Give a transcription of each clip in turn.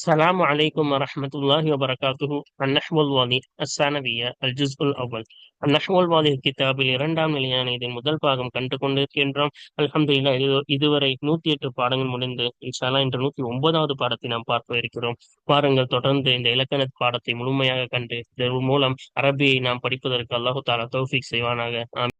السلام عليكم ورحمة الله وبركاته النحو الواضح الثانوية الجزء الأول النحو الواضح கிதாபில் இரண்டாம் நிலையான இதன் முதல் பாகம் கண்டு கொண்டிருக்கின்றோம் அல்ஹம்துலில்லாஹ் இது இதுவரை நூத்தி எட்டு பாடங்கள் முடிந்து இன்ஷால்லா இன்று நூத்தி ஒன்பதாவது பாடத்தை நாம் பார்க்க இருக்கிறோம் பாருங்கள் தொடர்ந்து இந்த இலக்கண பாடத்தை முழுமையாக கண்டு இதன் மூலம் அரபியை நாம் படிப்பதற்கு அல்லாஹு தாலா தௌஃபிக் செய்வானாக ஆமீன்.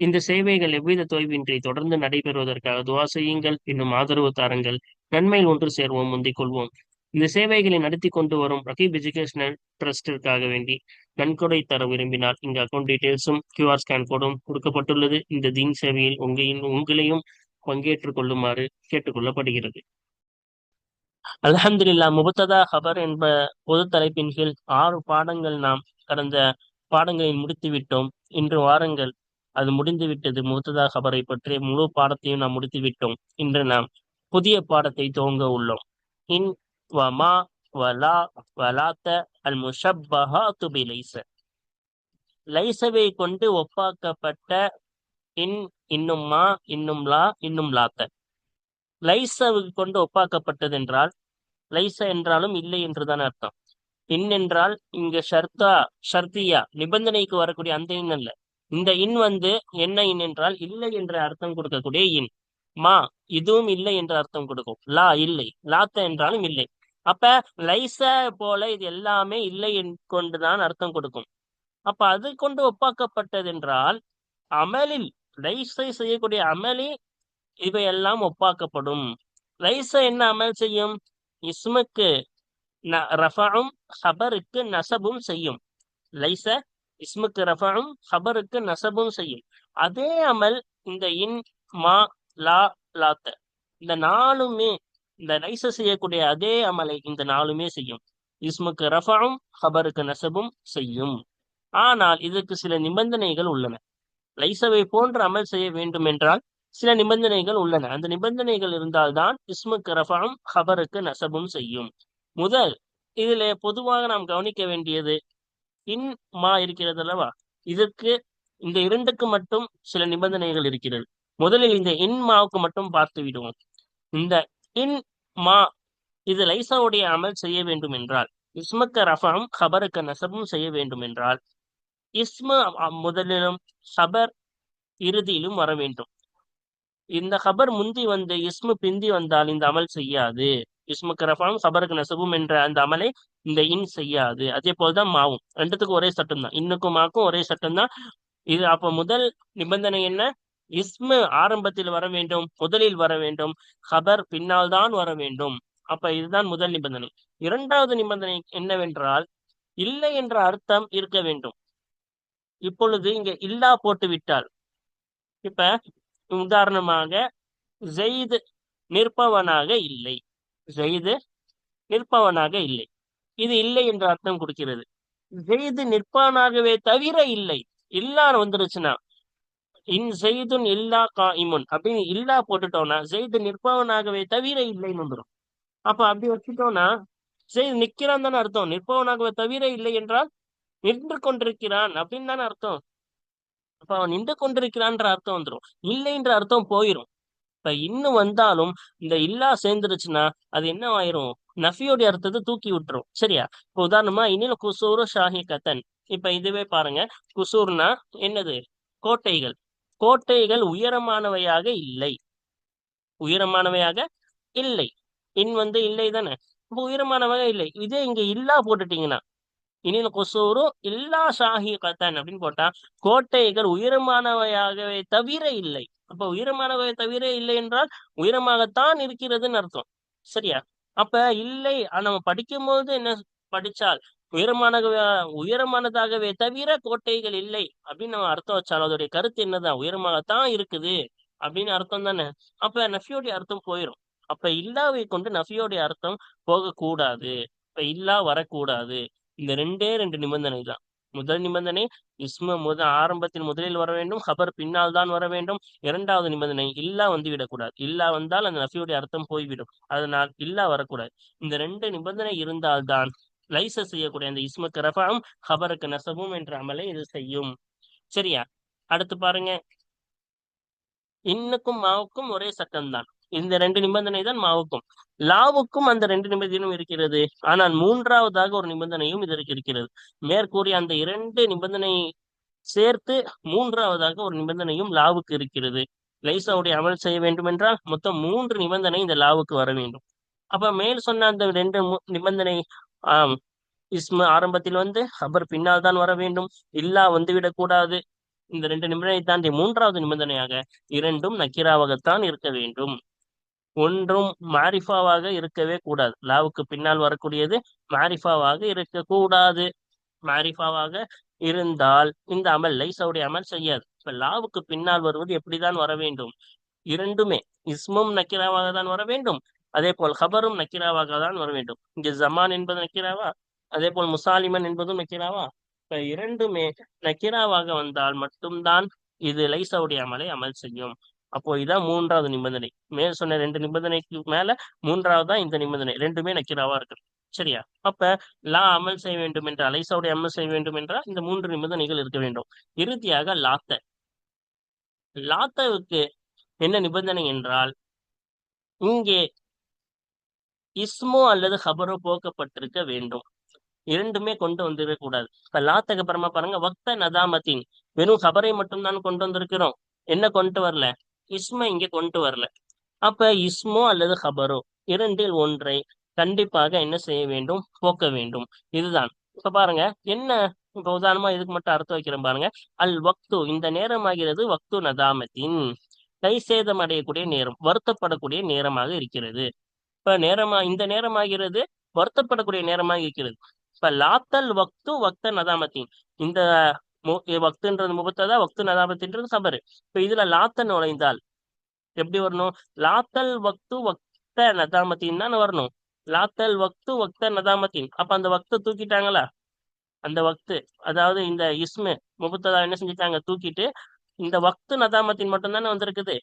இந்த சேவைகள் எவ்வித தொய்வின்றி தொடர்ந்து நடைபெறுவதற்காக துவா செய்யுங்கள் இன்னும் ஆதரவு தாருங்கள் நன்மையில் ஒன்று சேர்வோம் முந்திக் கொள்வோம் இந்த சேவைகளை நடத்தி கொண்டு வரும் ரகீப் எஜுகேஷனல் ட்ரஸ்டிற்காக வேண்டி நன்கொடை தர விரும்பினால் இந்த அக்கௌண்ட் டீடைல்ஸும் கியூஆர் ஸ்கேன் கோடும் கொடுக்கப்பட்டுள்ளது. இந்த தீன் சேவையில் உங்களின் உங்களையும் பங்கேற்றுக் கொள்ளுமாறு கேட்டுக்கொள்ளப்படுகிறது. அலஹம்துல்லா முபத்ததா ஹபர் என்ப பொது தலைப்பின் கீழ் ஆறு பாடங்கள் நாம் கடந்த பாடங்களில் முடித்துவிட்டோம். இன்று வாரங்கள். அது முடிந்து விட்டது முபத்ததா ஹபரை பற்றிய முழு பாடத்தையும் நாம் முடித்து விட்டோம் இன்று நாம் புதிய பாடத்தை துவங்க உள்ளோம். இன் வமா வலா வலாத்த அல் முஷப்பஹா துபி லைச லைசவை கொண்டு ஒப்பாக்கப்பட்ட இன் இன்னும் மா இன்னும் லா இன்னும் லாத்த லைசவை கொண்டு ஒப்பாக்கப்பட்டது என்றால் லைச என்றாலும் இல்லை என்றுதான் அர்த்தம். இன் என்றால் இங்க ஷர்தா ஷர்தியா நிபந்தனைக்கு வரக்கூடிய அந்த இன் அல்ல. இந்த இன் வந்து என்ன இன் என்றால் இல்லை என்ற அர்த்தம் கொடுக்கக்கூடிய இன். மா இதுவும் இல்லை என்ற அர்த்தம் கொடுக்கும். லா இல்லை. லாத்த என்றாலும் இல்லை. அப்ப லைச போல இது எல்லாமே இல்லை கொண்டுதான் அர்த்தம் கொடுக்கும். அப்ப அது கொண்டு ஒப்பாக்கப்பட்டது என்றால் அமலில் லைசை செய்யக்கூடிய அமலி இவையெல்லாம் ஒப்பாக்கப்படும். லைச என்ன அமல் செய்யும்? இஸ்முக்கு ரஃபாவும் ஹபருக்கு நசபும் செய்யும். லைச இஸ்முக்கு ரஃபாவும் ஹபருக்கு நசபும் செய்யும். அதே அமல் இந்த இன் மா லா லாத்த. இந்த நாலுமே இந்த லைச செய்யக்கூடிய அதே அமலை இந்த நாளுமே செய்யும். இஸ்முக்கு ரஃபாவும் ஹபருக்கு நசபும் செய்யும். ஆனால் இதற்கு சில நிபந்தனைகள் உள்ளன. லைசவை போன்ற அமல் செய்ய வேண்டும் என்றால் சில நிபந்தனைகள் உள்ளன. அந்த நிபந்தனைகள் இருந்தால்தான் இஸ்முக்கு ரஃபாவும் ஹபருக்கு நசபும் செய்யும். முதல் இதுல பொதுவாக நாம் கவனிக்க வேண்டியது இன் மா இருக்கிறது அல்லவா? இதற்கு இந்த இரண்டுக்கு மட்டும் சில நிபந்தனைகள் இருக்கிறது. முதலில் இந்த இன் மாவுக்கு மட்டும் பார்த்து விடுவோம். இந்த இன் மா. இது லைசாவுடைய அமல் செய்ய வேண்டும் என்றால் இஸ்மக்க ரஃபாம் ஹபருக்கு நசபும் செய்ய வேண்டும் என்றால் இஸ்ம முதலிலும் ஹபர் இறுதியிலும் வர வேண்டும். இந்த ஹபர் முந்தி வந்து இஸ்மு பிந்தி வந்தால் இந்த அமல் செய்யாது. இஸ்முக்கு ரஃபாம் ஹபருக்கு நசபும் என்ற அந்த அமலை இந்த இன் செய்யாது. அதே போல்தான் மாவும். ரெண்டுத்துக்கும் ஒரே சட்டம் தான் இன்னுக்கும் மாக்கும் ஒரே சட்டம் தான் இது அப்ப முதல் நிபந்தனை என்ன? இஸ்மு ஆரம்பத்தில் வர வேண்டும் முதலில் வர வேண்டும் ஹபர் பின்னால் தான் வர வேண்டும். அப்ப இதுதான் முதல் நிபந்தனை. இரண்டாவது நிபந்தனை என்னவென்றால் இல்லை என்ற அர்த்தம் இருக்க வேண்டும். இப்பொழுது இங்க இல்லா போட்டு விட்டால் இப்ப உதாரணமாக ஜெயிது நிற்பவனாக இல்லை. ஜெயிது நிற்பவனாக இல்லை. இது இல்லை என்ற அர்த்தம் கொடுக்கிறது. ஜெயிது நிற்பானாகவே தவிர இல்லை. இல்லான்னு வந்துருச்சுன்னா இன் செய்துன் இல்லா காயிமுன். அப்படின்னு இல்லா போட்டுட்டோம்னா செய்து நிற்பவனாகவே தவிர இல்லைன்னு வந்துடும் அப்ப அப்படி வச்சுட்டோம்னா செய்து நிக்கிறான் தானே அர்த்தம். நிற்பவனாகவே தவிர இல்லை என்றால் நின்று கொண்டிருக்கிறான் அப்படின்னு தானே அர்த்தம். அப்ப அவன் நின்று கொண்டிருக்கிறான்ற அர்த்தம் வந்துடும் இல்லைன்ற அர்த்தம் போயிடும் இப்ப இன்னும் வந்தாலும் இந்த இல்லா சேர்ந்துருச்சுன்னா அது என்ன ஆயிரும் நஃபியோடைய அர்த்தத்தை தூக்கி விட்டுரும். சரியா? இப்ப உதாரணமா இன்னும் குசூரு ஷாஹி கத்தன் இப்ப இதுவே பாருங்க. குசூர்னா என்னது? கோட்டைகள். கோட்டைகள் உயரமானவையாக இல்லை. உயரமானவையாக இல்லை. இன் வந்து இல்லை தானே? இப்போ உயரமானவையாக இல்லை. இதே இங்க இல்லா போட்டுட்டீங்கன்னா இனில கொசூரும் இல்லா ஷாஹி கத்தன் அப்படின்னு போட்டா கோட்டைகள் உயரமானவையாகவே தவிர இல்லை. அப்ப உயரமானவை தவிர இல்லை என்றால் உயரமாகத்தான் இருக்கிறதுன்னு அர்த்தம். சரியா? அப்ப இல்லை நம்ம படிக்கும் போது என்ன படிச்சால் உயரமான உயரமானதாகவே தவிர கோட்டைகள் இல்லை அப்படின்னு நம்ம அர்த்தம் வச்சாலும் அதோடைய கருத்து என்னதான்? உயரமாகத்தான் இருக்குது அப்படின்னு அர்த்தம் தானே? அப்ப நஃபியோடைய அர்த்தம் போயிடும் அப்ப இல்லாவை கொண்டு நஃபியோடைய அர்த்தம் போகக்கூடாது. இப்ப இல்லா வரக்கூடாது. இந்த ரெண்டே ரெண்டு நிபந்தனை தான். முதல் நிபந்தனை இஸ்ம முத ஆரம்பத்தில் முதலில் வர வேண்டும் ஹபர் பின்னால் தான் வர வேண்டும். இரண்டாவது நிபந்தனை இல்லா வந்து விடக்கூடாது இல்லா வந்தால் அந்த நஃபியோடைய அர்த்தம் போய்விடும். அதனால் இல்லா வரக்கூடாது. இந்த ரெண்டு நிபந்தனை இருந்தால்தான் லைச செய்யக்கூடிய அந்த இஸ்முக்கு ரஃபாவும் ஹபருக்கு நசபும் என்ற அமலை இது செய்யும். சரியா? அடுத்து பாருங்க. இன்னுக்கும் மாவுக்கும் ஒரே சட்டம்தான். இந்த ரெண்டு நிபந்தனை தான் மாவுக்கும். லாவுக்கும் அந்த ரெண்டு நிபந்தனையும் இருக்கிறது. ஆனால் மூன்றாவதாக ஒரு நிபந்தனையும் இதற்கு இருக்கிறது. மேற்கூறிய அந்த இரண்டு நிபந்தனை சேர்த்து மூன்றாவதாக ஒரு நிபந்தனையும் லாவுக்கு இருக்கிறது. லைசாவுடைய அமல் செய்ய வேண்டும் என்றால் மொத்தம் மூன்று நிபந்தனை இந்த லாவுக்கு வர வேண்டும். அப்ப மேல் சொன்ன அந்த ரெண்டு நிபந்தனை ஆம். இஸ்ம ஆரம்பத்தில் வந்து அவர் பின்னால் தான் வர வேண்டும். இல்லா வந்துவிடக்கூடாது இந்த ரெண்டு நிபந்தனை தாண்டி மூன்றாவது நிபந்தனையாக இரண்டும் நக்கீராவாகத்தான் இருக்க வேண்டும். ஒன்றும் மாரிஃபாவாக இருக்கவே கூடாது. லாவுக்கு பின்னால் வரக்கூடியது மாரிஃபாவாக இருக்கக்கூடாது மாரிஃபாவாக இருந்தால் இந்த அமல் லைசவுடைய அமல் செய்யாது. இப்ப லாவுக்கு பின்னால் வருவது எப்படிதான் வர வேண்டும்? இரண்டுமே இஸ்மும் நக்கிராவாக தான் வர வேண்டும். அதே போல் ஹபரும் நக்கீராவாக தான் வர வேண்டும். இங்கே ஜமான் என்பது நக்கிராவா? அதே போல் முசாலிமன் என்பதும் நக்கீராவா? இப்ப இரண்டுமே நக்கீராவாக வந்தால் மட்டும்தான் இது லைசாவுடைய அமலை அமல் செய்யும். அப்போ இதான் மூன்றாவது நிபந்தனை. மேல் சொன்ன ரெண்டு நிபந்தனைக்கு மேல மூன்றாவது தான் இந்த நிபந்தனை. ரெண்டுமே நக்கிராவா இருக்கு. சரியா? அப்ப லா அமல் செய்ய வேண்டும் என்றால் அலைசாவுடைய அமல் செய்ய வேண்டும் என்றால் இந்த மூன்று நிபந்தனைகள் இருக்க வேண்டும். இறுதியாக லாத்த. லாத்தவுக்கு என்ன நிபந்தனை என்றால் இங்கே இஸ்மோ அல்லது ஹபரோ போக்கப்பட்டிருக்க வேண்டும். இரண்டுமே கொண்டு வந்திருக்க கூடாது. இப்ப லாத்தக்கு அப்புறமா பாருங்க வக்த நதாமத்தின். வெறும் ஹபரை மட்டும்தான் கொண்டு வந்திருக்கிறோம். என்ன கொண்டு வரல? இஸ்ம இங்க கொண்டு வரல. அப்ப இஸ்மோ அல்லது ஹபரோ இரண்டில் ஒன்றை கண்டிப்பாக என்ன செய்ய வேண்டும்? போக்க வேண்டும். இதுதான். இப்ப பாருங்க என்ன? இப்ப உதாரணமா இதுக்கு மட்டும் அர்த்தம் வைக்கிறேன் பாருங்க. அல் வக்து இந்த நேரம் ஆகிறது வக்து நதாமத்தின். கை சேதம் அடையக்கூடிய நேரம் வருத்தப்படக்கூடிய நேரமாக இருக்கிறது. இப்ப நேரமா இந்த நேரம் ஆகிறது வருத்தப்படக்கூடிய நேரமாக இருக்கிறது. இப்ப லாத்தல் வக்து வக்த நதாமத்தின். இந்த வக்துன்றது முகத்ததா வக்து நதாமத்தின்றது சபரு. இப்ப இதுல லாத்தன் நுழைந்தால் எப்படி வரணும்? லாத்தல் வக்து வக்த நதாமத்தின் தான் வரணும். லாத்தல் வக்து வக்த நதாமத்தின். அப்ப அந்த வக்த தூக்கிட்டாங்களா? அந்த வக்து. அதாவது இந்த இஸ்மு முபத்ததா என்ன செஞ்சுட்டாங்க? தூக்கிட்டு இந்த வக்து நதாமத்தின் மட்டும் தானே வந்திருக்குது.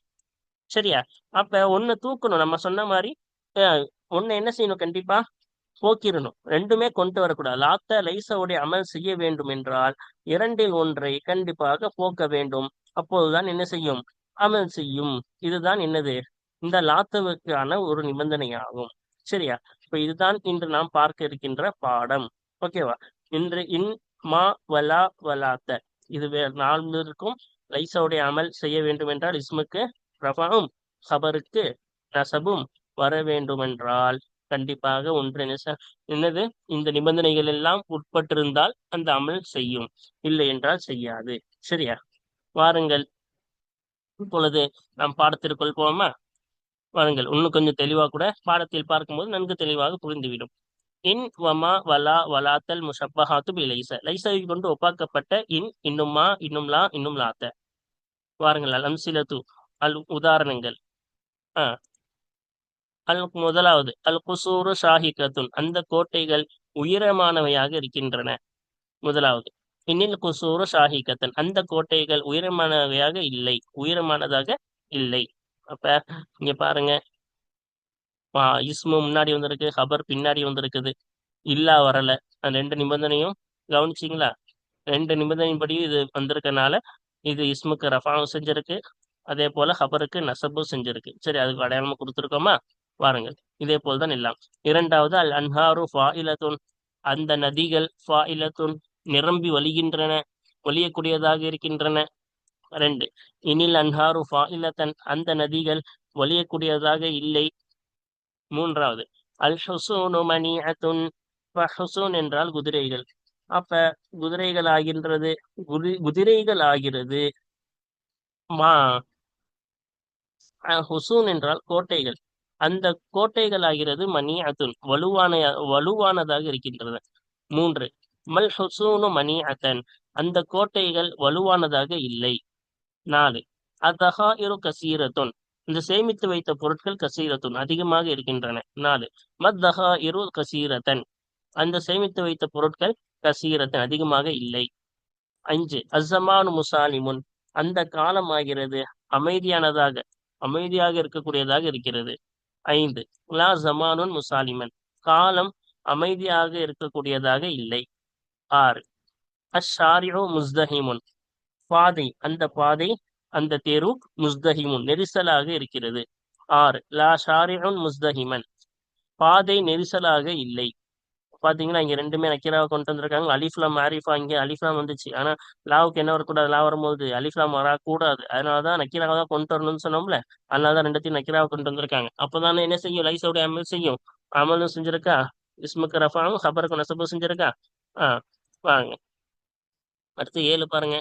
சரியா? அப்ப ஒண்ணு தூக்கணும். நம்ம சொன்ன மாதிரி ஒண்ணு என்ன செய்யணும்? கண்டிப்பா போக்கிடணும் ரெண்டுமே கொண்டு வரக்கூடாது. லாத்த லைசவுடைய அமல் செய்ய வேண்டும் என்றால் இரண்டில் ஒன்றை கண்டிப்பாக போக்க வேண்டும். அப்போதுதான் என்ன செய்யும்? அமல் செய்யும். இதுதான் என்னது? இந்த லாத்தவுக்கான ஒரு நிபந்தனையாகும். சரியா? இப்ப இதுதான் இன்று நாம் பார்க்க இருக்கின்ற பாடம். ஓகேவா இன்று இன் மா வலா வலாத்த. இது நான்கிற்கும் லைசாவுடைய அமல் செய்ய வேண்டும் என்றால் இஸ்முக்கு ரஃபாவும் ஹபருக்கு நசபும் வர வேண்டுமென்றால் கண்டிப்பாக ஒன்று என்னது? இந்த நிபந்தனைகள் எல்லாம் உட்பட்டிருந்தால் அந்த அமல் செய்யும். இல்லை என்றால் செய்யாது. சரியா? வாருங்கள். இப்பொழுது நாம் பாடத்திற்குள் போமா வாருங்கள். இன்னும் கொஞ்சம் தெளிவா கூட பாடத்தில் பார்க்கும்போது நன்கு தெளிவாக புரிந்துவிடும். இன் வமா வலா வலாத்தல் முஷப்பஹாத்து பி லைச. லைசவை கொண்டு ஒப்பாக்கப்பட்ட இன் இன்னுமா இன்னும்லா இன்னும் லாத்த. வாருங்கள். அல் அம்சிலத்து. அல் உதாரணங்கள். ஆஹ் அல் முதலாவது அல் குசூரு ஷாஹிகத்துன் அந்த கோட்டைகள் உயரமானவையாக இருக்கின்றன. முதலாவது இன்னில் குசூரு ஷாஹிகத்தன் அந்த கோட்டைகள் உயரமானவையாக இல்லை உயரமானதாக இல்லை. அப்ப இங்க பாருங்க. இஸ்மு முன்னாடி வந்திருக்கு ஹபர் பின்னாடி வந்திருக்குது. இல்லா வரல. அந்த ரெண்டு நிபந்தனையும் கவனிச்சிங்களா? ரெண்டு நிபந்தனைப்படியும் இது வந்திருக்கனால இது இஸ்முக்கு ரஃபாவும் செஞ்சிருக்கு. அதே போல ஹபருக்கு நசபும் செஞ்சிருக்கு. சரி அதுக்கு அடையாளமா கொடுத்துருக்கோமா? வாருங்கள். இதே போல் தான் எல்லாம். இரண்டாவது அல் அன்ஹாரு ஃபாயிலத்துன். அந்த நதிகள் ஃபாயிலத்துன் நிரம்பி வலிகின்றன வலியக்கூடியதாக இருக்கின்றன. ரெண்டு இனில் அன்ஹாரு ஃபாயிலத்தன். அந்த நதிகள் வலியக்கூடியதாக இல்லை. மூன்றாவது அல் ஹுசூனு மணிஅத்துன். ஹுசூன் என்றால் குதிரைகள். அப்ப குதிரைகள் ஆகின்றது குதி குதிரைகள் ஆகிறது. மா ஹுசூன் என்றால் கோட்டைகள். அந்த கோட்டைகள் ஆகிறது மணி அத்துன் வலுவான வலுவானதாக இருக்கின்றது மூன்று மல் ஹுசூனு மணி அத்தன் அந்த கோட்டைகள் வலுவானதாக இல்லை. நாலு அதஹா இரு கசீரத்துன் இந்த சேமித்து வைத்த பொருட்கள் கசீரத்துன் அதிகமாக இருக்கின்றன. நாலு மத்தஹா இரு கசீரத்தன் அந்த சேமித்து வைத்த பொருட்கள் கசீரத்தன் அதிகமாக இல்லை. அஞ்சு அசமானு முசாலிமுன் அந்த காலம் ஆகிறது அமைதியானதாக அமைதியாக இருக்கக்கூடியதாக இருக்கிறது. ஐந்து. லா ஜமானுன் முசாலிமன். காலம் அமைதியாக இருக்கக்கூடியதாக இல்லை. ஆறு. அஷாரியோ முஸ்தஹிமுன். பாதை அந்த பாதை அந்த தெரு முஸ்தஹிமுன் நெரிசலாக இருக்கிறது. ஆறு. லா ஷாரிஉன் முஸ்தஹிமன். பாதை நெரிசலாக இல்லை. பாத்தீங்கன்னா இங்க ரெண்டுமே நக்கீராவை கொண்டு வந்திருக்காங்க. அலிஃப்லாம் மாரிஃபா இங்க அலிஃப்லாம் வந்துச்சு. ஆனா லாவுக்கு என்ன வரக்கூடாது? லா வரும்போது அலிஃப்லாம் வரக்கூடாது. அதனாலதான் நக்கீராவை தான் கொண்டு வரணும்னு சொன்னோம்ல. அதனாலதான் ரெண்டுத்தையும் நக்கீராவை கொண்டு வந்திருக்காங்க. அப்பதானே என்ன செய்யும்? லைஸோட அமல் செய்யும். அமலும் செஞ்சிருக்கா? இஸ்முக்கு ரஃபாவும் ஹபருக்கு நசபும் செஞ்சிருக்கா? ஆஹ் வாங்க. அடுத்து ஏழு பாருங்க.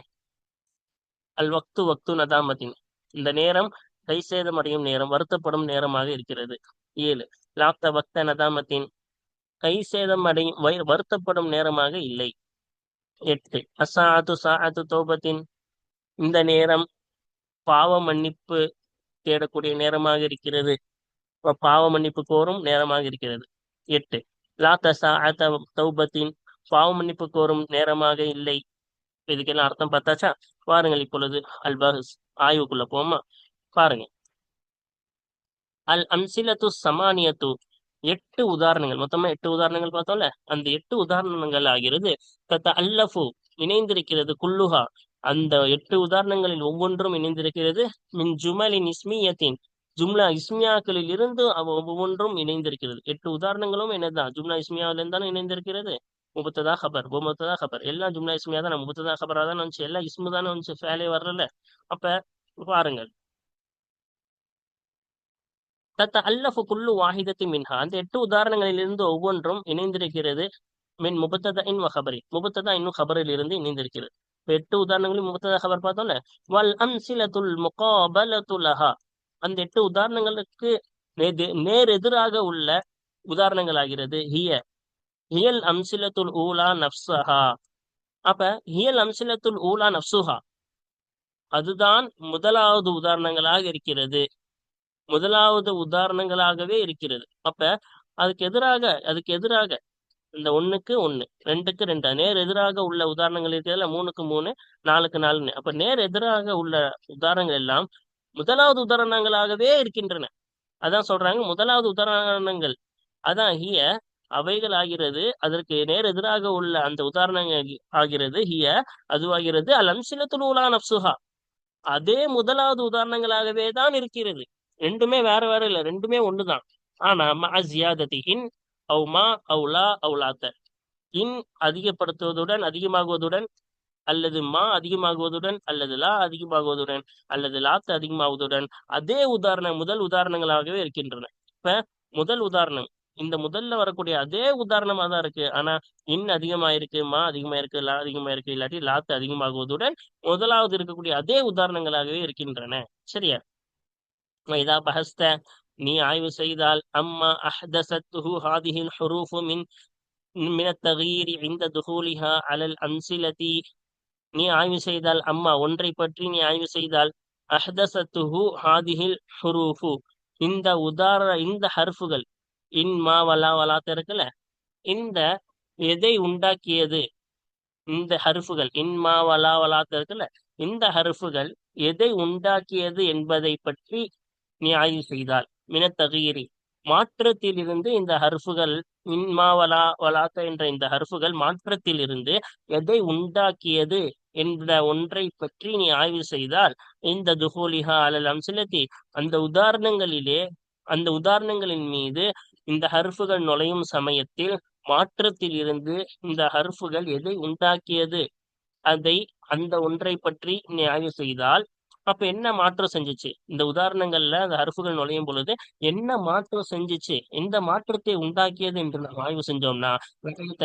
அல் வக்து வக்து நதாமத்தின். இந்த நேரம் கை சேதமடையும் நேரம் வருத்தப்படும் நேரமாக இருக்கிறது. ஏழு. லாக்த பக்த நதாமத்தின். கை சேதம் அடையும் வருத்தப்படும் நேரமாக இல்லை. எட்டு அசாத்து சாத்து தோபத்தின் இந்த நேரம் பாவ மன்னிப்பு தேடக்கூடிய நேரமாக இருக்கிறது. பாவ மன்னிப்பு கோரும் நேரமாக இருக்கிறது. எட்டு லாத்த சாத்த தௌபத்தின் பாவ மன்னிப்பு கோரும் நேரமாக இல்லை. இதுக்கெல்லாம் அர்த்தம் பார்த்தாச்சா? பாருங்கள் இப்பொழுது அல் பஹஸ் ஆய்வுக்குள்ள போமா பாருங்க. அல் அம்சிலத்து சமானியத்து எட்டு உதாரணங்கள். மொத்தமா எட்டு உதாரணங்கள் பார்த்தோம்ல? அந்த எட்டு உதாரணங்கள் ஆகிறது தத்த அல்லஃபு இணைந்திருக்கிறது குல்லுஹா அந்த எட்டு உதாரணங்களில் ஒவ்வொன்றும் இணைந்திருக்கிறது மின் ஜுமலின் இஸ்மியத்தின் ஜும்லா இஸ்மியாக்களில் இருந்து அவ ஒவ்வொன்றும் இணைந்திருக்கிறது. எட்டு உதாரணங்களும் என்னதான் ஜும்லா இஸ்மியாவிலிருந்து தானே இணைந்திருக்கிறது? முபத்ததா ஹபர் முபத்ததா ஹபர். எல்லாம் ஜும்லா இஸ்மியா தான் முபத்ததா ஹபரா தான் வந்துச்சு. எல்லாம் இஸ்மு தானே வந்துச்சு. ஃபேலே வரல. அப்ப பாருங்கள். தத்த அல்லஃபு குல்லு வாஹிதத்தி மின்ஹா. அந்த எட்டு உதாரணங்களிலிருந்து ஒவ்வொன்றும் இணைந்திருக்கிறது. மின் முபத்ததா இன் ஹபரி. முபத்ததா இன்னும் ஹபரில் இருந்து இணைந்திருக்கிறது. இப்ப எட்டு உதாரணங்களும் முபத்ததா ஹபர் பார்த்தோம்ல. வல் அம்சிலத்துல் முகாபலத்துலஹா. அந்த எட்டு உதாரணங்களுக்கு நே- நேர் எதிராக உள்ள உதாரணங்கள் ஆகிறது ஹிய. ஹியல் அம்சிலத்துல் ஊலா நப்சஹா அப்ப ஹியல் அம்சிலத்துல் ஊலா நப்சுஹா அதுதான் முதலாவது உதாரணங்களாக இருக்கிறது. முதலாவது உதாரணங்களாகவே இருக்கிறது. அப்ப அதுக்கு எதிராக அதுக்கு எதிராக இந்த ஒண்ணுக்கு ஒண்ணு ரெண்டுக்கு ரெண்டு நேர் எதிராக உள்ள உதாரணங்கள் இருக்கிறதுல மூணுக்கு மூணு நாலுக்கு நாலுன்னு. அப்ப நேர் எதிராக உள்ள உதாரணங்கள் எல்லாம் முதலாவது உதாரணங்களாகவே இருக்கின்றன. அதான் சொல்றாங்க முதலாவது உதாரணங்கள். அதான் ஹிய அவைகள் ஆகிறது அதற்கு நேர் எதிராக உள்ள அந்த உதாரணங்கள் ஆகிறது ஹிய அதுவாகிறது அல் அம்சிலத்துல் ஊலா நப்சுஹா அதே முதலாவது உதாரணங்களாகவே தான் இருக்கிறது. ரெண்டுமே வேற வேற இல்ல ரெண்டுமே ஒண்ணுதான். ஆனா மஅ ஜியாததி இன் அவு மா அவுலா அவுலாத்த. இன் அதிகப்படுத்துவதுடன் அதிகமாகுவதுடன் அல்லது மா அதிகமாகுவதுடன் அல்லது லா அதிகமாகுவதுடன் அல்லது லாத்து அதிகமாகுவதுடன் அதே உதாரணம் முதல் உதாரணங்களாகவே இருக்கின்றன. இப்ப முதல் உதாரணம் இந்த முதல்ல வரக்கூடிய அதே உதாரணமா தான் இருக்கு. ஆனா இன் அதிகமாயிருக்கு மா அதிகமாயிருக்கு லா அதிகமாயிருக்கு இல்லாட்டி லாத்து அதிகமாகுவதுடன் முதலாவது இருக்கக்கூடிய அதே உதாரணங்களாகவே இருக்கின்றன. சரியா? இதா பஹஸ்த நீ ஆய்வு செய்தால் அம்மா அஹ்தசத்துஹு ஹாதிஹில் ஹுரூஃபு மின் من التغيير عند دخولها على الأمثلة நீ ஆய்வு செய்தால் அம்மா ஒன்றை பற்றி நீ ஆய்வு செய்தால் அஹ்தசத்துஹு ஹாதிஹில் ஹுரூஃபு இந்த உதார இந்த ஹர்ஃபுகள் இன் மா வலா வலாத்த இருக்குல்ல இந்த எதை உண்டாக்கியது இந்த ஹர்ஃபுகள் இன் மா வலா வலாத்த இருக்குல்ல இந்த ஹர்ஃபுகள் எதை உண்டாக்கியது என்பதை பற்றி நீ ஆய்வு செய்தால் மினத்தகீரி. மாற்றத்திலிருந்து இந்த ஹர்ஃபுகள் இன்மா வலா வலாத்த என்ற இந்த ஹர்ஃபுகள் மாற்றத்திலிருந்து எதை உண்டாக்கியது என்ற ஒன்றை பற்றி நீ ஆய்வு செய்தால் இந்த துஹோலிஹா அலல் அம்சலத்தி அந்த உதாரணங்களிலே அந்த உதாரணங்களின் மீது இந்த ஹர்ஃபுகள் நுழையும் சமயத்தில் மாற்றத்தில் இருந்து இந்த ஹர்ஃபுகள் எதை உண்டாக்கியது அதை அந்த ஒன்றை பற்றி நீ ஆய்வு செய்தால் அப்ப என்ன மாற்றம் செஞ்சுச்சு? இந்த உதாரணங்கள்ல அந்த அறுப்புகள் நுழையும் பொழுது என்ன மாற்றம் செஞ்சுச்சு? எந்த மாற்றத்தை உண்டாக்கியது என்று நாம் ஆய்வு செஞ்சோம்னா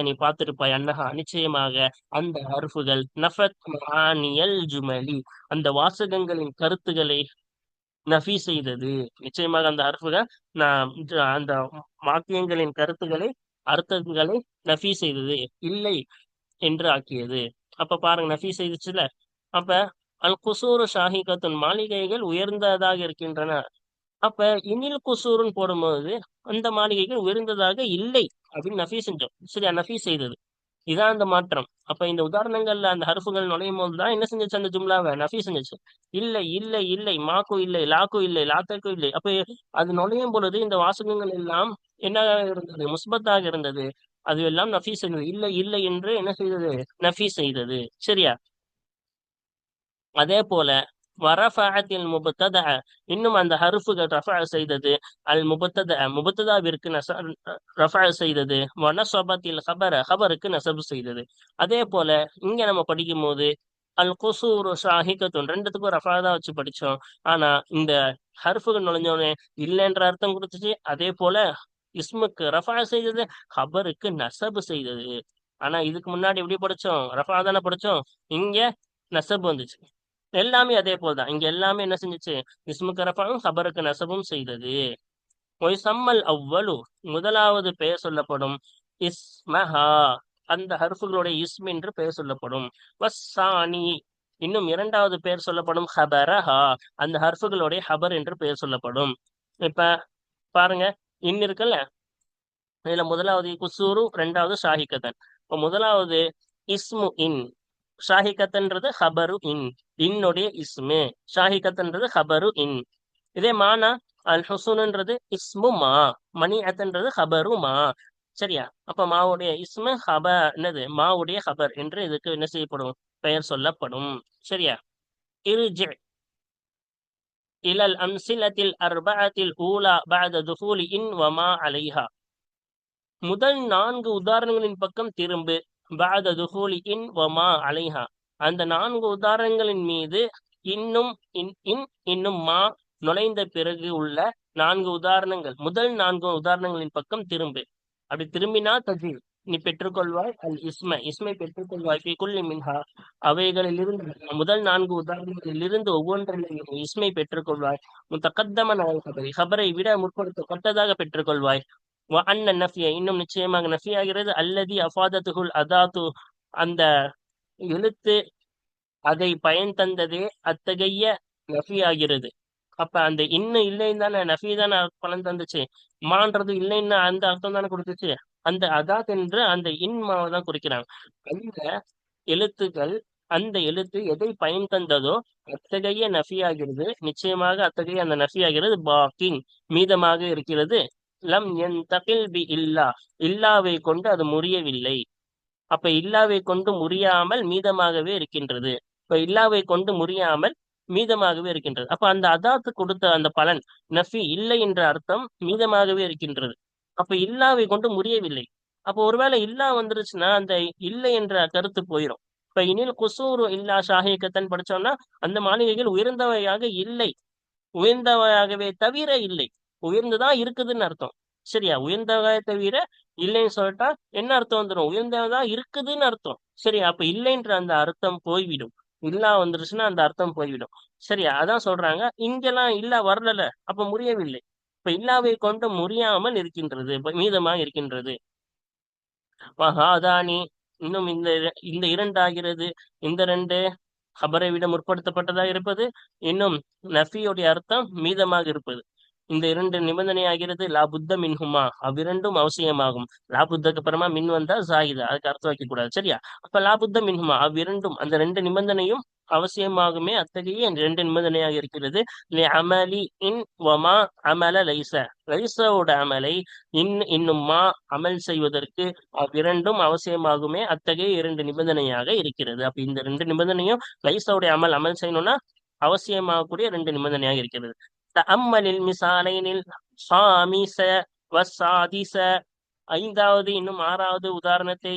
நீ பார்த்திருப்பாய் அன்னஹா நிச்சயமாக அந்த அறுப்புகள் நஃபத் மானியல் ஜுமலி அந்த வாசகங்களின் கருத்துக்களை நஃபி செய்தது. நிச்சயமாக அந்த அறுப்புகள் நான் அந்த வாக்கியங்களின் கருத்துக்களை அர்த்தங்களை நஃபி செய்தது இல்லை என்று ஆக்கியது. அப்ப பாருங்க நஃபி செய்துச்சுல? அப்ப அல் குசூரு ஷாஹிகத்துன் மாளிகைகள் உயர்ந்ததாக இருக்கின்றன. அப்ப இனில் குசூருன்னு போடும்போது அந்த மாளிகைகள் உயர்ந்ததாக இல்லை அப்படின்னு நஃபி செஞ்சோம். சரியா? நஃபி செய்தது. இதான் அந்த மாற்றம். அப்ப இந்த உதாரணங்கள்ல அந்த ஹருஃபுகள் நுழையும் போது தான் என்ன செஞ்சுச்சு? அந்த ஜும்லாவை நஃபி செஞ்சுச்சு. இல்லை இல்லை இல்லை மாக்கு இல்லை லாக்கு இல்லை லாத்தக்கு இல்லை. அப்ப அது நுழையும் பொழுது இந்த வாசகங்கள் எல்லாம் என்ன இருந்தது? முஸ்பத்தாக இருந்தது. அது எல்லாம் நஃபி செய்தது இல்லை இல்லை என்று என்ன செய்தது? நஃபி செய்தது. சரியா? அதே போல வரஃபாத்தில் முபத்தத இன்னும் அந்த ஹருஃபுகள் ரஃபா செய்தது அல் முபத்தத முபத்ததாவிற்கு நச ரஃபா செய்தது வனசபத்தில் ஹபர ஹபருக்கு நசபு செய்தது. அதே போல இங்க நம்ம படிக்கும் போது அல் குசூர் ஷாஹிகத்துன் ரெண்டுத்துக்கும் ரஃபா தான் வச்சு படிச்சோம் ஆனா இந்த ஹர்ஃபுகள் நுழைஞ்சோடனே இல்லைன்ற அர்த்தம் கொடுத்துச்சு. அதே போல இஸ்முக்கு ரஃபா செய்தது ஹபருக்கு நசபு செய்தது. ஆனா இதுக்கு முன்னாடி எப்படி படிச்சோம் ரஃபா தானே படிச்சோம் இங்க நசபு வந்துச்சு. எல்லாமே அதே போல்தான் இங்க எல்லாமே என்ன செஞ்சுச்சு? இஸ்முக்கு ரஃபாவும் ஹபருக்கு நசபும் செய்தது. ஒய் சம்மல் அவ்வளு. முதலாவது பெயர் சொல்லப்படும் இஸ்மஹா. அந்த ஹர்ஃபுகளுடைய இஸ்ம் என்று பெயர் சொல்லப்படும். வஸ்ஸானி. இன்னும் இரண்டாவது பெயர் சொல்லப்படும் ஹபரஹா. அந்த ஹர்ஃபுகளுடைய ஹபர் என்று பெயர் சொல்லப்படும். இப்ப பாருங்க. இன்னு இருக்குல்ல? இதுல முதலாவது குசூரு ரெண்டாவது ஷாஹிகத்தன் இப்ப முதலாவது இஸ்மு இன். ஷாஹிகத்தன்றது ஹபரு இன் இன்னுடைய இஸ்மே. ஷாஹிகத்தன்றது ஹபரு இன். இதே மானா அல் ஹுசூன்ன்றது இஸ்மு மா. மணி அத்தன்றது ஹபரு மா. சரியா? அப்ப மாவுடைய இஸ்மு ஹப என்னது? மாவுடைய ஹபர் என்று இதுக்கு என்ன செய்யப்படும்? பெயர் சொல்லப்படும். சரியா? இருஜி இலல் அம்சிலத்தில் அர்பத்தில் ஊலா பாத துஹூலி இன் வமா அலைஹா. முதல் நான்கு உதாரணங்களின் பக்கம் திரும்பு. பாத துஹூலி இன் வமா அலைஹா. அந்த நான்கு உதாரணங்களின் மீது இன்னும் இன் இன் இன்னும் மா நுழைந்த பிறகு உள்ள நான்கு உதாரணங்கள். முதல் நான்கு உதாரணங்களின் பக்கம் திரும்பு. அப்படி திரும்பினா தஜீல் நீ பெற்றுக்கொள்வாய் அல் இஸ்ம. இஸ்மை பெற்றுக்கொள்வாய் குள்ளி மின்ஹா. அவைகளிலிருந்து முதல் நான்கு உதாரணங்களிலிருந்து ஒவ்வொன்றிலையும் இஸ்மை பெற்றுக்கொள்வாய். முத்தகத்தமன் ஹபரை ஹபரை விட முற்படுத்தப்பட்டதாக பெற்றுக்கொள்வாய். அண்ணன் நஃபியா நஃபிய இன்னும் நிச்சயமாக நஃபியாகிறது. அல்லதி அஃபாதத்துகுல் அதாத்து அந்த எழுத்து அதை பயன் தந்ததே அத்தகைய நஃபியாகிறது. அப்ப அந்த இன்னும் இல்லைன்னு தானே நஃபி தானே பலன் தந்துச்சு. மான்றது இல்லைன்னு அந்த அர்த்தம் தானே கொடுத்துச்சு. அந்த அதாத் என்று அந்த இன்மாவை தான் குறிக்கிறாங்க. அந்த எழுத்துக்கள் அந்த எழுத்து எதை பயன் தந்ததோ அத்தகைய நஃபியாகிறது. நிச்சயமாக அத்தகைய அந்த நஃபியாகிறது பாக்கிங் மீதமாக இருக்கிறது. லம் என் தகில் பி இல்லா. இல்லாவை கொண்டு அது முறியவில்லை. அப்ப இல்லாவை கொண்டு முறியாமல் மீதமாகவே இருக்கின்றது. இப்ப இல்லாவை கொண்டு முறியாமல் மீதமாகவே இருக்கின்றது. அப்ப அந்த அதாத்து கொடுத்த அந்த பலன் நஃபி இல்லை என்ற அர்த்தம் மீதமாகவே இருக்கின்றது. அப்ப இல்லாவை கொண்டு முறியவில்லை. அப்போ ஒருவேளை இல்லா வந்துருச்சுன்னா அந்த இல்லை என்ற கருத்து போயிடும் இப்ப இனில் குசூரு இல்லா ஷாஹிகத்தன் படிச்சோம்னா அந்த மாளிகைகள் உயர்ந்தவையாக இல்லை. உயர்ந்தவையாகவே தவிர இல்லை. உயர்ந்துதான் இருக்குதுன்னு அர்த்தம். சரியா? உயர்ந்தவையாக தவிர இல்லைன்னு சொல்லிட்டா என்ன அர்த்தம் வந்துடும் உயர்ந்ததான் இருக்குதுன்னு அர்த்தம். சரியா? அப்ப இல்லைன்ற அந்த அர்த்தம் போய்விடும். இல்லா வந்துருச்சுன்னா அந்த அர்த்தம் போய்விடும். சரியா? அதான் சொல்றாங்க. இங்கெல்லாம் இல்லா வரல அப்ப முறியவில்லை. இப்ப இல்லாவை கொண்டு முறியாமல் இருக்கின்றது. மீதமாக இருக்கின்றது. மகாதானி இன்னும் இந்த இந்த இரண்டு ஆகிறது இந்த ரெண்டு ஹபரை விட முற்படுத்தப்பட்டதாக இருப்பது. இன்னும் நஃபியுடைய அர்த்தம் மீதமாக இருப்பது. இந்த இரண்டு நிபந்தனை ஆகிறது லாபுத்த மின்ஹுமா. அவ்விரண்டும் அவசியமாகும். லாபுத்தக்கு அப்புறமா மின் வந்தா ஜாயிதா அதுக்கு அர்த்தம் வைக்க கூடாது சரியா? அப்ப லாபுத்த மின்ஹுமா. அவ்விரண்டும் அந்த ரெண்டு நிபந்தனையும் அவசியமாகுமே. அத்தகைய ரெண்டு நிபந்தனையாக இருக்கிறது. அமலி இன் வமா அமல லைச. லைசோட அமலை இன் இன்னும் மா அமல் செய்வதற்கு அவ்விரண்டும் அவசியமாகுமே. அத்தகைய இரண்டு நிபந்தனையாக இருக்கிறது. அப்ப இந்த ரெண்டு நிபந்தனையும் லைசோடைய அமல் அமல் செய்யணும்னா அவசியமாகக்கூடிய ரெண்டு நிபந்தனையாக இருக்கிறது. தஅம்மலில் மிசாலைனில் சாமிச வசாதிச ஐந்தாவது இன்னும் ஆறாவது உதாரணத்தை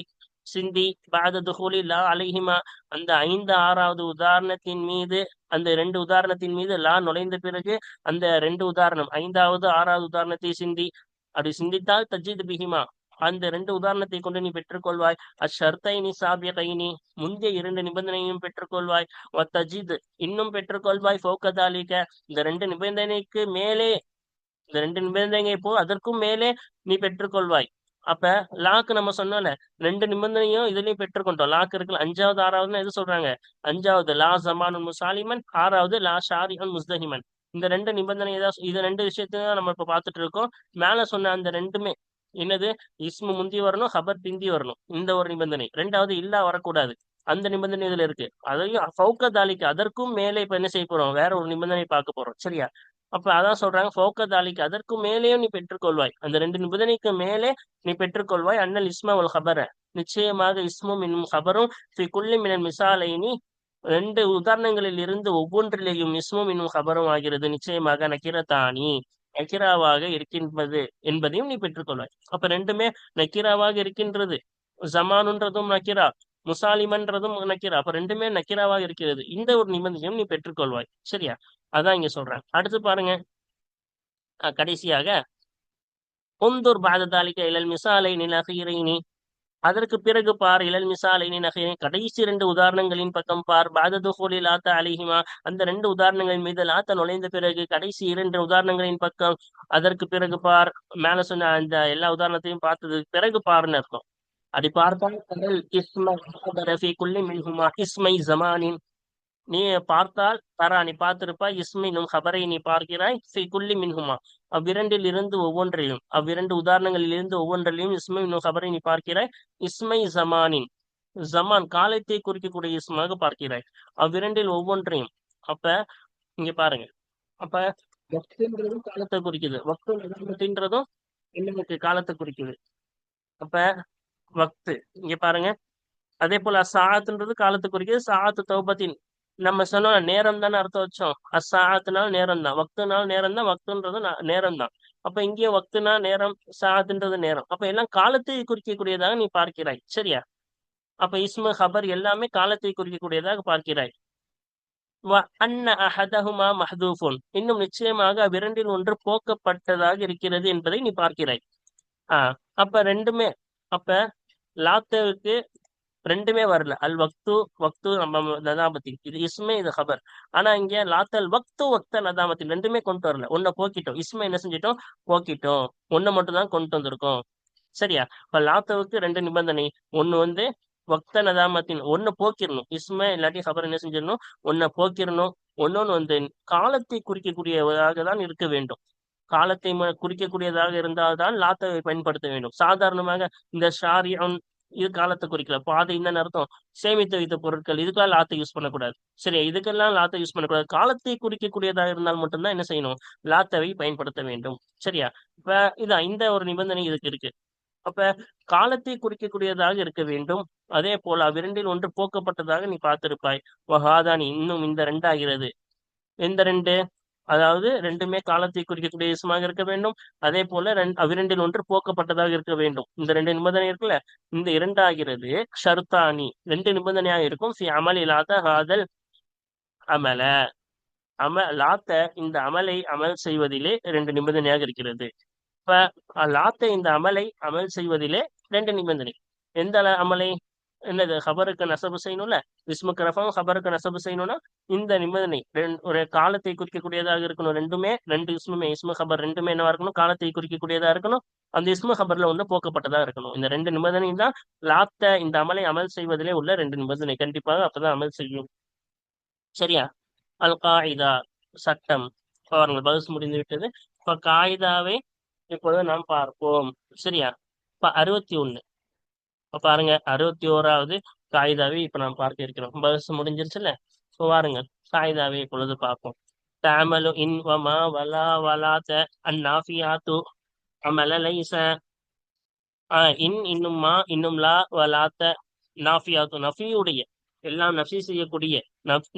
சிந்தி. பாத துஹூலி லா அலைஹிமா. அந்த ஐந்து ஆறாவது உதாரணத்தின் மீது அந்த ரெண்டு உதாரணத்தின் மீது லா நுழைந்த பிறகு அந்த ரெண்டு உதாரணம் ஐந்தாவது ஆறாவது உதாரணத்தை சிந்தி. அப்படி சிந்தித்தால் தஜித் பிஹிமா. அந்த ரெண்டு உதாரணத்தை கொண்டு நீ பெற்றுக்கொள்வாய். அஷர்த்தைனி சாபியகைனி முந்தைய இரண்டு நிபந்தனையும் பெற்றுக்கொள்வாய். தஜித் இன்னும் பெற்றுக்கொள்வாய். ஃபோக்கதாலிக்க இந்த ரெண்டு நிபந்தனைக்கு மேலே இந்த ரெண்டு நிபந்தனை போ அதற்கும் மேலே நீ பெற்றுக்கொள்வாய். அப்ப லாக்கு நம்ம சொன்னோம்ல ரெண்டு நிபந்தனையும் இதுலயும் பெற்றுக்கொண்டோம். லாக்கு இருக்குல்ல அஞ்சாவது ஆறாவதுன்னு எது சொல்றாங்க? அஞ்சாவது லா ஜமான் முசாலிமன் ஆறாவது லா ஷாரிஹன் முஸ்தஹிமன். இந்த ரெண்டு நிபந்தனை தான் இது ரெண்டு விஷயத்தையும் நம்ம இப்ப பாத்துட்டு இருக்கோம். மேல சொன்ன அந்த ரெண்டுமே என்னது? இஸ்மு முந்தி வரணும் ஹபர் பிந்தி வரணும். இந்த ஒரு நிபந்தனை. ரெண்டாவது இல்லா வரக்கூடாது. அந்த நிபந்தனை இதுல இருக்கு? அதையும் ஃபவுக்க தாலிக்கு அதற்கும் மேலே இப்ப என்ன செய்ய போறோம்? வேற ஒரு நிபந்தனை பார்க்க போறோம். சரியா? அப்ப அதான் சொல்றாங்க ஃபோக்க தாலிக்கு அதற்கும் மேலேயும் நீ பெற்றுக்கொள்வாய். அந்த ரெண்டு நிபந்தனைக்கு மேலே நீ பெற்றுக்கொள்வாய். அண்ணல் இஸ்மா ஒரு ஹபர. நிச்சயமாக இஸ்மும் இன்னும் ஹபரும் ஸ்ரீ குல்லி மினல் மிசாலைனி. ரெண்டு உதாரணங்களில் இருந்து ஒவ்வொன்றிலேயும் இஸ்மும் இன்னும் ஹபரும் ஆகிறது. நிச்சயமாக நக்கிரத்தானி நக்கிராவாக இருக்கின்றது என்பதையும் நீ பெற்றுக்கொள்வாய். அப்ப ரெண்டுமே நக்கிராவாக இருக்கின்றது. ஜமானுன்றதும் நக்கிரா முசாலிமன்றதும் நக்கிரா. அப்ப ரெண்டுமே நக்கிராவாக இருக்கிறது. இந்த ஒரு நிபந்தனையும் நீ பெற்றுக்கொள்வாய். சரியா? அதான் இங்க சொல்றேன். அடுத்து பாருங்க. கடைசியாக உந்தூர் பாததாலிக்க இழல் மிசாலை நிலகிரைனி அதற்கு பிறகு பார் இளல் மிசாலைனி நகையினை கடைசி இரண்டு உதாரணங்களின் பக்கம் பார் பாததுகோலி லாத்தா அலிஹிமா. அந்த ரெண்டு உதாரணங்களின் மீது லாத்தா நுழைந்த பிறகு கடைசி இரண்டு உதாரணங்களின் பக்கம் அதற்கு பிறகு பார் மேல சொன்ன அந்த எல்லா உதாரணத்தையும் பார்த்தது. பிறகு பார்னு இருக்கும் அப்படி பார்த்தால் கடல் குள்ளி மின்ஹுமா. இஸ்மை ஜமானின். நீ பார்த்தால் தரா நீ பார்த்திருப்பா இஸ்மினும் ஹபரை நீ பார்க்கிறாய். குள்ளி குல்லி மின்ஹுமா. அவ்விரண்டில் இருந்து ஒவ்வொன்றையும் அவ்விரண்டு உதாரணங்களில் இருந்து ஒவ்வொன்றிலையும் இன்னும் ஹபரை நீ பார்க்கிறாய். இஸ்மை ஜமானின் ஜமான் காலத்தை குறிக்கக்கூடிய இஸ்மாக பார்க்கிறாய். அவ்விரண்டில் ஒவ்வொன்றையும் அப்ப இங்க பாருங்க. அப்ப வக்துன்றதும் காலத்தை குறிக்குது. வக்துன்றதும் என்னதுக்கு காலத்தை குறிக்குது. அப்ப வக்து இங்க பாருங்க. அதே போல சாத்துன்றது காலத்தை குறிக்குது. சாத்து தௌபத்தின் நம்ம சொன்னோம் நேரம் தானே அர்த்தம் வச்சோம். அசாத்துனால நேரம் தான் வக்துனால நேரம் தான் வக்துன்றது நேரம் தான் அப்ப இங்கே வக்துனா நேரம் சாத்துன்றது நேரம். அப்ப எல்லாம் காலத்தை குறிக்கக்கூடியதாக நீ பார்க்கிறாய். சரியா? அப்ப இஸ்மு ஹபர் எல்லாமே காலத்தை குறிக்கக்கூடியதாக பார்க்கிறாய். அன்ன அஹதஹுமா மஹதூஃபுன். இன்னும் நிச்சயமாக அவ்விரண்டில் ஒன்று போக்கப்பட்டதாக இருக்கிறது என்பதை நீ பார்க்கிறாய். ஆஹ் அப்ப ரெண்டுமே. அப்ப லாத்தவுக்கு ரெண்டுமே வரல. அல் வக்து வக்து நம்ம நதாமத்தி இது இஸ்மே இது ஹபர். ஆனா இங்க லாத்தல் வக்து வக்த நதாமத்தி ரெண்டுமே கொண்டு வரல. ஒன்ன போக்கிட்டோம். இஸ்மே என்ன செஞ்சிட்டோம்? போக்கிட்டோம். ஒன்னு மட்டும் தான் கொண்டு வந்திருக்கோம். சரியா? இப்ப லாத்தவுக்கு ரெண்டு நிபந்தனை. ஒண்ணு வந்து வக்த நதாமத்தின் ஒன்னு போக்கிடணும் இஸ்மே இல்லாட்டி ஹபர் என்ன செஞ்சிடணும் ஒன்ன போக்கிடணும் ஒன்னொன்னு வந்து காலத்தை குறிக்கக்கூடியதாக தான் இருக்க வேண்டும். காலத்தை குறிக்கக்கூடியதாக இருந்தால்தான் லாத்தவை பயன்படுத்த வேண்டும். சாதாரணமாக இந்த ஷாரியம் இது காலத்தை குறிக்கல. பாதை என்னன்னு அர்த்தம். சேமித்து வைத்த பொருட்கள். இதுக்கெல்லாம் லாத்தை யூஸ் பண்ணக்கூடாது. சரி இதுக்கெல்லாம் லாத்தை யூஸ் பண்ணக்கூடாது. காலத்தை குறிக்கக்கூடியதாக இருந்தால் மட்டும்தான் என்ன செய்யணும்? லாத்தவை பயன்படுத்த வேண்டும். சரியா? இப்ப இதான். இந்த ஒரு நிபந்தனை இதுக்கு இருக்கு. அப்ப காலத்தை குறிக்கக்கூடியதாக இருக்க வேண்டும். அதே போல அவ்விரண்டில் ஒன்று போக்கப்பட்டதாக நீ பார்த்திருப்பாய். வகாதானி இன்னும் இந்த ரெண்டாகிறது எந்த ரெண்டு? அதாவது ரெண்டுமே காலத்தை குறிக்கக்கூடிய விஷயமாக இருக்க வேண்டும். அதே போல அவ்விரண்டில் ஒன்று போக்கப்பட்டதாக இருக்க வேண்டும். இந்த ரெண்டு நிபந்தனை இருக்குல்ல? இந்த இரண்டாகிறது ஷர்தானி ரெண்டு நிபந்தனையாக இருக்கும். சி அமல் இல்லாத ஹாதல் அமல. அம லாத்த இந்த அமலை அமல் செய்வதிலே ரெண்டு நிபந்தனையாக இருக்கிறது. இப்ப லாத்த இந்த அமலை அமல் செய்வதிலே ரெண்டு நிபந்தனை. எந்த அமலை? என்னது ஹபருக்கு நசபு செய்யணும்ல? விஸ்முக்கு ரஃபாவும் ஹபருக்கு நசபு செய்யணும்னா இந்த நிபந்தனை ஒரு காலத்தை குறிக்கக்கூடியதாக இருக்கணும். ரெண்டுமே ரெண்டு இஸ்முமே இஸ்மு ஹபர் ரெண்டுமே என்னவா இருக்கணும்? காலத்தை குறிக்கக்கூடியதா இருக்கணும். அந்த இஸ்மு ஹபர்ல வந்து போக்கப்பட்டதா இருக்கணும். இந்த ரெண்டு நிபந்தனை தான் லாத்த இந்த அமலை அமல் செய்வதிலே உள்ள ரெண்டு நிபந்தனை. கண்டிப்பாக அப்பதான் அமல் செய்யும். சரியா? அல் காயிதா சட்டம் பாருங்கள் பகுஸ் முடிந்து விட்டது. இப்ப காயிதாவை இப்பொழுது நாம் பார்ப்போம். சரியா? இப்ப அறுபத்தி ஒண்ணு. பாருங்க அறுபத்தி ஓராவது காயிதாவை இப்ப நாம் பார்க்க இருக்கிறோம் வருஷம் முடிஞ்சிருச்சுல்ல? இப்போ பாருங்க காயிதாவை இப்பொழுது பார்ப்போம். தாமலு இன் வலா வலாத்த அந்நாஃபியாத்து அமல லைச இன் இன்னும்மா இன்னும் லா வலாத்த நாஃபியாத்து. நஃபியுடைய எல்லாம் நஃபி செய்யக்கூடிய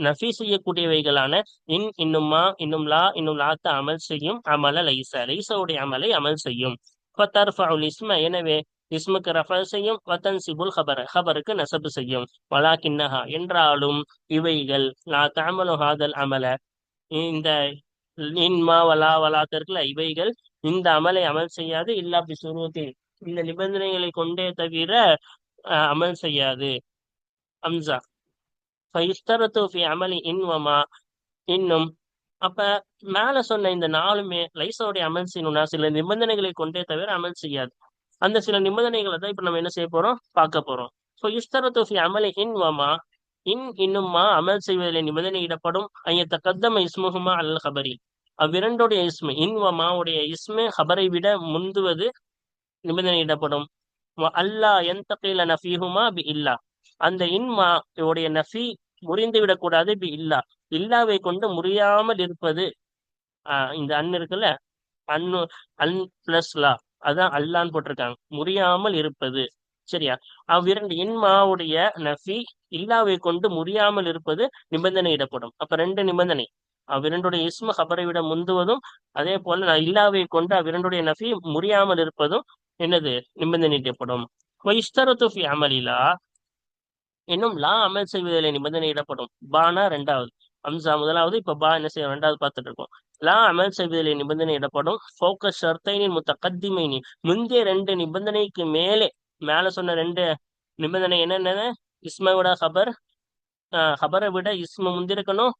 நஃபி செய்யக்கூடியவைகளான இன் இன்னும்மா இன்னும் லா இன்னும் லாத்த அமல் செய்யும் அமல லைச லைசவுடைய அமலை அமல் செய்யும். இஸ்ம. எனவே இஸ்முக்கு ரெஃபரன்ஸ் செய்யும் வத்தன் சிபுல் ஹபர் ஹபருக்கு நசபு செய்யும். வலா கிண்ணஹா என்றாலும் இவைகள் நான் தாமலு ஹாதல் அமல. இந்த இன்மா வலா வலாத்த இருக்குல்ல இவைகள் இந்த அமலை அமல் செய்யாது இல்லா பிசுரூத்தின் இந்த நிபந்தனைகளை கொண்டே தவிர அமல் செய்யாது. அம்சா ஃபைஸ்தரத்து ஃபி அமலி இன்வமா இன்னும் அப்ப மேல சொன்ன இந்த நாலுமே லைசோடைய அமல் செய்யணும்னா சில நிபந்தனைகளை கொண்டே தவிர அமல் செய்யாது. அந்த சில நிபந்தனைகளை தான் இப்ப நம்ம என்ன செய்ய போறோம்? பார்க்க போறோம். ஸோ யுஸ்தரத்து ஃபி அமலி இன் வமா இன் இன்னும்மா அமல் செய்வதில் நிபந்தனையிடப்படும் ஐயத்த கத்தம இஸ்முகுமா அல் ஹபரி. அவ்விரண்டுடைய இஸ்மு இன் வமாவுடைய இஸ்மு ஹபரை விட முந்துவது நிபந்தனையிடப்படும் அல்லா எந்த கையில நஃபீஹுமா பி இல்லா. அந்த இன்மா உடைய நஃபி முறிந்து விடக்கூடாது பி இல்லா. இல்லாவை கொண்டு முறியாமல் இருப்பது ஆஹ் இந்த அன் இருக்குல்ல? அன்னு அன் பிளஸ் லா. அதான் அல்லான்னு போட்டிருக்காங்க. முறியாமல் இருப்பது. சரியா? அவ்விரண்டு இன்மாவுடைய நஃபி இல்லாவை கொண்டு முறியாமல் இருப்பது நிபந்தனையிடப்படும். அப்ப ரெண்டு நிபந்தனை. அவ்விரண்டுடைய இஸ்ம ஹபரை விட முந்துவதும் அதே போல நான் இல்லாவை கொண்டு அவ்விரண்டுடைய நஃபி முறியாமல் இருப்பதும் என்னது? நிபந்தனையிடப்படும். வைஸ்தரத்துஃபி அமலிலா இன்னும் லா அமல் செய்வதில் நிபந்தனையிடப்படும். பானா ரெண்டாவது. அம்சா முதலாவது இப்ப பா என்ன செய்ய ரெண்டாவது பார்த்துட்டு இருக்கோம். லா அமல் செய்வதிலே நிபந்தனை இடப்படும் ஃபோக்கஸ் ஷர்த்தைனின் முத்தகத்திமைனி. முந்தைய ரெண்டு நிபந்தனைக்கு மேலே மேல சொன்ன ரெண்டு நிபந்தனை என்னென்ன இஸ்மை விட ஹபர் ஹபரை விட இஸ்ம முந்திருக்கணும்.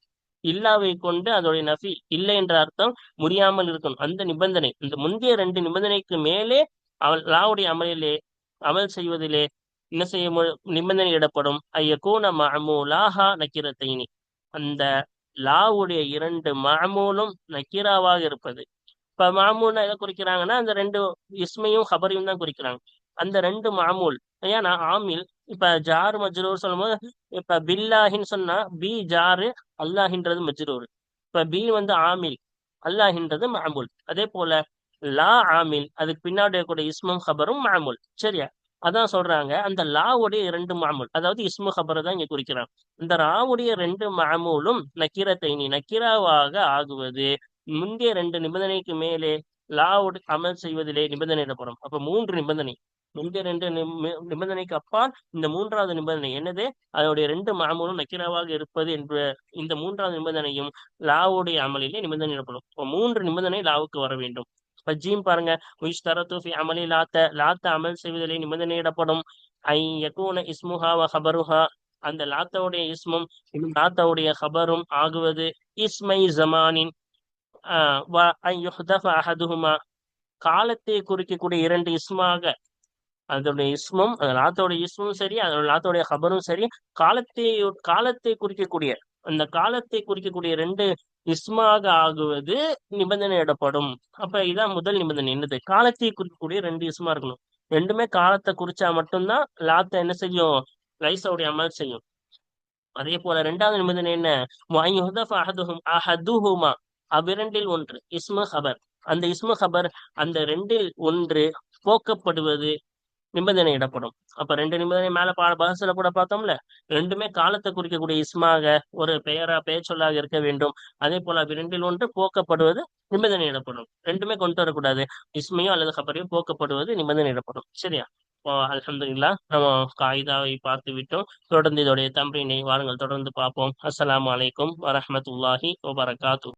இல்லாவை கொண்டு அதோடைய நஃபி இல்லை என்ற அர்த்தம் முடியாமல் இருக்கணும். அந்த நிபந்தனை இந்த முந்தைய ரெண்டு நிபந்தனைக்கு மேலே அவள் லாவுடைய அமலிலே அமல் செய்வதிலே என்ன செய்ய நிபந்தனை இடப்படும் ஐயக்கூன மஅமூலாஹா நக்கிரத்தைனி. அந்த லாவுடைய இரண்டு மாமூலும் நக்கீராவாக இருப்பது. இப்ப மாமூல்னா எதை குறிக்கிறாங்கன்னா அந்த ரெண்டு இஸ்மையும் ஹபரையும் தான் குறிக்கிறாங்க. அந்த ரெண்டு மாமூல் ஏன்னா ஆமில். இப்ப ஜார் மஜ்ரூர் சொல்லும்போது இப்ப பில்லாஹின்னு சொன்னா பி ஜாரு அல்லாஹின்றது மஜ்ரூர். இப்ப பி வந்து ஆமில் அல்லாஹின்றது மாமூல். அதே போல லா ஆமில் அதுக்கு பின்னாடி கூட இஸ்மும் ஹபரும் மாமூல். சரியா? அதான் சொல்றாங்க. அந்த லாவுடைய இரண்டு மாமூல் அதாவது இஸ்மு ஹபரை தான் இங்க குறிக்கிறாங்க. இந்த ராவுடைய ரெண்டு மாமூலும் நக்கீரத்தைனி நக்கிராவாக ஆகுவது. முந்தைய ரெண்டு நிபந்தனைக்கு மேலே லாவுடைய அமல் செய்வதிலே நிபந்தனை இடப்படும் அப்ப மூன்று நிபந்தனை. முந்தைய ரெண்டு நிபந்தனைக்கு அப்பால் இந்த மூன்றாவது நிபந்தனை என்னது? அதனுடைய ரெண்டு மாமூலும் நக்கிராவாக இருப்பது என்ற இந்த மூன்றாவது நிபந்தனையும் லாவுடைய அமலிலே நிபந்தனை இடப்படும் இப்போ மூன்று நிபந்தனை லாவுக்கு வர வேண்டும். இப்ப ஜீம் பாருங்க உயிஸ்தரத்து அமலி லாத்த லாத்த அமல் செய்வதிலே நிபந்தனையிடப்படும் ஐ யகூன இஸ்முஹா வ ஹபருஹா. அந்த லாத்தாவுடைய இஸ்மும் லாத்தாவுடைய ஹபரும் ஆகுவது இஸ்மை ஜமானின் அஹதுஹுமா. காலத்தை குறிக்கக்கூடிய இரண்டு இஸ்மாக அதோடைய இஸ்மும் லாத்தோட இஸ்மும் சரி அதோட லாத்தோடைய ஹபரும் சரி காலத்தை காலத்தை குறிக்கக்கூடிய அந்த காலத்தை குறிக்கக்கூடிய ரெண்டு இஸ்மாக ஆகுவது நிபந்தனை இடப்படும். அப்ப இதான் முதல் நிபந்தனை. என்னது? காலத்தை குறிக்கக்கூடிய ரெண்டு இஸ்மா இருக்கணும். ரெண்டுமே காலத்தை குறிச்சா மட்டும்தான் லாத்த என்ன செய்யும்? லைசாவுடைய அமல் செய்யும். அதே போல ரெண்டாவது நிபந்தனை என்ன? அஹதுஹுமா. அவ்விரண்டில் ஒன்று இஸ்மு ஹபர். அந்த இஸ்மு ஹபர் அந்த ரெண்டில் ஒன்று போக்கப்படுவது நிபந்தனை இடப்படும். அப்ப ரெண்டு நிபந்தனை மேல பா பகசுல கூட பார்த்தோம்ல ரெண்டுமே காலத்தை குறிக்கக்கூடிய இஸ்மாக ஒரு பெயரா பெயர் சொல்லாக இருக்க வேண்டும். அதே போல ரெண்டில் ஒன்று போக்கப்படுவது நிபந்தனை இடப்படும். ரெண்டுமே கொண்டு வரக்கூடாது. இஸ்மையோ அல்லது ஹபரையோ போக்கப்படுவது நிபந்தனை இடப்படும். சரியா? அலமதுல்லா நம்ம காயிதாவை பார்த்து விட்டோம். தொடர்ந்து இதோடைய தம்பினை வாருங்கள் தொடர்ந்து பார்ப்போம். அஸ்லாம் வலைக்கும் வரமத்துல்லாஹி வபரகாத்து.